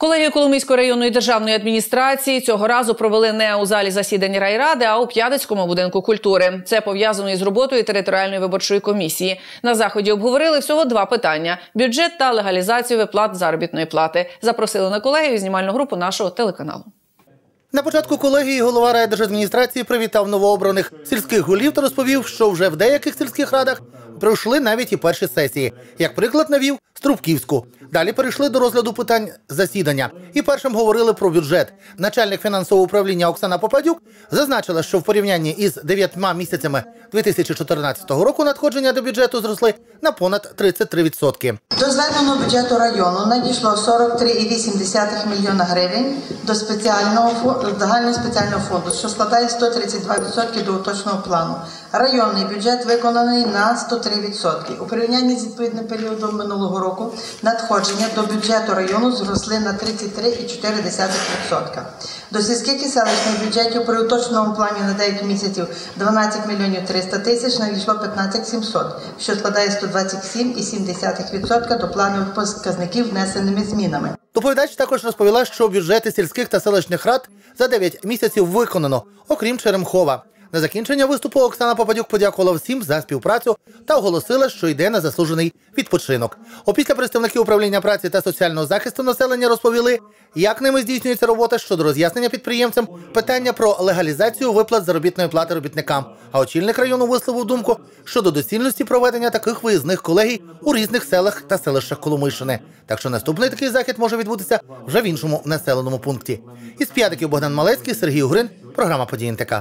Колегію Коломийської районної державної адміністрації цього разу провели не у залі засідань райради, а у П'ятицькому будинку культури. Це пов'язано із роботою територіальної виборчої комісії. На заході обговорили всього два питання: бюджет та легалізацію виплат заробітної плати. Запросили на колегію знімальну групу нашого телеканалу. На початку колегії голова райдержадміністрації привітав новообраних сільських голів та розповів, що вже в деяких сільських радах пройшли навіть і перші сесії. Як приклад навів Струбківську. Далі перейшли до розгляду питань засідання. І першим говорили про бюджет. Начальник фінансового управління Оксана Попадюк зазначила, що в порівнянні із дев'ятьма місяцями 2014 року надходження до бюджету зросли на понад 33%. До зведеного бюджету району надійшло 43,8 мільйона гривень до спеціального загального спеціального фонду, що складає 132% до уточного плану. Районний бюджет виконаний на 103%. У порівнянні з відповідним періодом минулого року надходження до бюджету району зросли на 33,4%. До сільських і селищних бюджетів при уточному плані на деякі місяців 12 мільйонів 300 тисяч надійшло 15 700, що складає 127,7% до плану показників внесеними змінами. Доповідач також розповіла, що бюджети сільських та селищних рад за 9 місяців виконано, окрім Черемхова. На закінчення виступу Оксана Попадюк подякувала всім за співпрацю та оголосила, що йде на заслужений відпочинок. Опісля представники управління праці та соціального захисту населення розповіли, як ними здійснюється робота щодо роз'яснення підприємцям питання про легалізацію виплат заробітної плати робітникам. А очільник району висловив думку щодо доцільності проведення таких виїзних колегій у різних селах та селищах Коломийщини. Так що наступний такий захід може відбутися вже в іншому населеному пункті. Із п'ятиків Богдан Малецький, Сергій Угрин, програма «Події НТК».